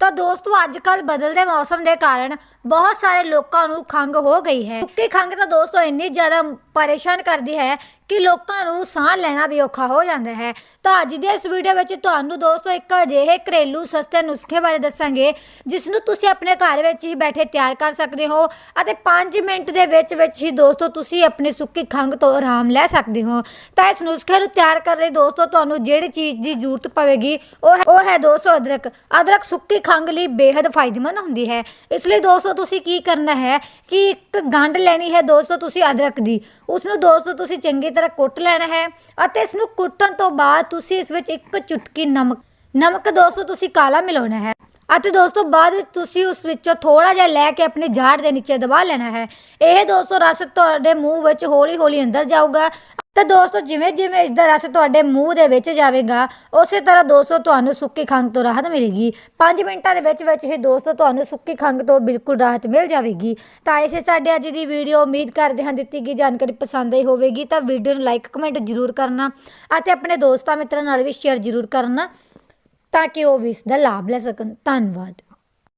ਤਾਂ ਦੋਸਤੋ ਅੱਜ ਕੱਲ ਬਦਲਦੇ ਮੌਸਮ ਦੇ ਕਾਰਨ ਬਹੁਤ ਸਾਰੇ ਲੋਕਾਂ ਨੂੰ ਖੰਗ ਹੋ ਗਈ ਹੈ। ਸੁੱਕੀ ਖੰਗ ਤਾਂ ਦੋਸਤੋ ਇੰਨੀ ਜ਼ਿਆਦਾ ਪਰੇਸ਼ਾਨ ਕਰਦੀ ਹੈ ਕਿ ਲੋਕਾਂ ਨੂੰ ਸਾਹ ਲੈਣਾ ਵੀ ਔਖਾ ਹੋ ਜਾਂਦਾ ਹੈ। ਤਾਂ ਅੱਜ ਦੀ ਇਸ ਵੀਡੀਓ ਵਿੱਚ ਤੁਹਾਨੂੰ ਦੋਸਤੋ ਇੱਕ ਅਜਿਹੇ ਘਰੇਲੂ ਸਸਤੇ ਨੁਸਖੇ ਬਾਰੇ ਦੱਸਾਂਗੇ, ਜਿਸ ਨੂੰ ਤੁਸੀਂ ਆਪਣੇ ਘਰ ਵਿੱਚ ਹੀ ਬੈਠੇ ਤਿਆਰ ਕਰ ਸਕਦੇ ਹੋ ਅਤੇ 5 ਮਿੰਟ ਦੇ ਵਿੱਚ ਵਿੱਚ ਹੀ ਦੋਸਤੋ ਤੁਸੀਂ ਆਪਣੀ ਸੁੱਕੀ ਖੰਗ ਤੋਂ ਆਰਾਮ ਲੈ ਸਕਦੇ ਹੋ। ਤਾਂ ਇਸ ਨੁਸਖੇ ਨੂੰ ਤਿਆਰ ਕਰਨ ਲਈ ਦੋਸਤੋ ਤੁਹਾਨੂੰ ਜਿਹੜੀ ਚੀਜ਼ ਦੀ ਜ਼ਰੂਰਤ ਪਵੇਗੀ, ਉਹ ਉਹ ਹੈ ਦੋਸਤੋ ਅਦਰਕ। ਅਦਰਕ ਸੁੱਕੀ ਖੰਗ ਲਈ ਬੇहद ਫਾਇਦੇਮੰਦ ਹੁੰਦੀ ਹੈ। ਇਸ ਲਈ ਦੋਸਤੋ, ਤੁਸੀਂ ਕੀ ਕਰਨਾ ਹੈ ਕਿ ਇੱਕ ਗੰਢ ਲੈਣੀ ਹੈ ਦੋਸਤੋ ਤੁਸੀਂ ਅਦਰਕ ਦੀ। ਉਸ ਨੂੰ ਦੋਸਤੋ ਤੁਸੀਂ ਚੰਗੀ ਤਰ੍ਹਾਂ ਕੁੱਟ ਲੈਣਾ ਹੈ ਅਤੇ ਇਸ ਨੂੰ ਕੁੱਟਣ ਤੋਂ ਬਾਅਦ ਤੁਸੀਂ ਇਸ ਵਿੱਚ ਇੱਕ ਚੁਟਕੀ ਨਮਕ ਨਮਕ ਦੋਸਤੋ ਤੁਸੀਂ ਕਾਲਾ ਮਿਲਾਉਣਾ ਹੈ। ਅਤੇ ਦੋਸਤੋ, ਬਾਅਦ ਵਿੱਚ ਤੁਸੀਂ ਉਸ ਵਿੱਚੋਂ ਥੋੜਾ ਜਿਹਾ ਲੈ ਕੇ ਆਪਣੇ ਝਾੜ ਦੇ ਨੀਚੇ ਦਬਾ ਲੈਣਾ ਹੈ। ਇਹ ਦੋਸਤੋ, ਰਸ ਤੁਹਾਡੇ ਮੂੰਹ ਵਿੱਚ ਹੌਲੀ ਹੌਲੀ ਅੰਦਰ ਜਾਊਗਾ ਤੇ ਦੋਸਤੋ ਜਿਵੇਂ ਜਿਵੇਂ ਇਸ ਦਾ ਰਸ ਤੁਹਾਡੇ ਮੂੰਹ ਦੇ ਵਿੱਚ ਜਾਵੇਗਾ, ਉਸੇ ਤਰ੍ਹਾਂ ਦੋਸਤੋ, ਤੁਹਾਨੂੰ ਸੁੱਕੀ ਖੰਘ ਤੋਂ ਰਾਹਤ ਮਿਲੇਗੀ। 5 ਮਿੰਟਾਂ ਦੇ ਵਿੱਚ ਵਿੱਚ ਹੀ ਦੋਸਤੋ, ਤੁਹਾਨੂੰ ਸੁੱਕੀ ਖੰਘ ਤੋਂ ਬਿਲਕੁਲ ਰਾਹਤ ਮਿਲ ਜਾਵੇਗੀ। ਤਾਂ ਇਸੇ ਸਾਡੇ ਅੱਜ ਦੀ ਵੀਡੀਓ ਉਮੀਦ ਕਰਦੇ ਹਾਂ ਦਿੱਤੀ ਗਈ ਜਾਣਕਾਰੀ ਪਸੰਦ ਆਈ ਹੋਵੇਗੀ, ਤਾਂ ਵੀਡੀਓ ਨੂੰ ਲਾਈਕ ਕਮੈਂਟ ਜ਼ਰੂਰ ਕਰਨਾ ਅਤੇ ਆਪਣੇ ਦੋਸਤਾਂ ਮਿੱਤਰਾਂ ਨਾਲ ਵੀ ਸ਼ੇਅਰ ਜ਼ਰੂਰ ਕਰਨਾ। ਤਾਂ ਕਿ ਉਹ ਵੀ ਇਸ ਦਾ ਲਾਭ ਲੈ ਸਕਣ। ਧੰਨਵਾਦ।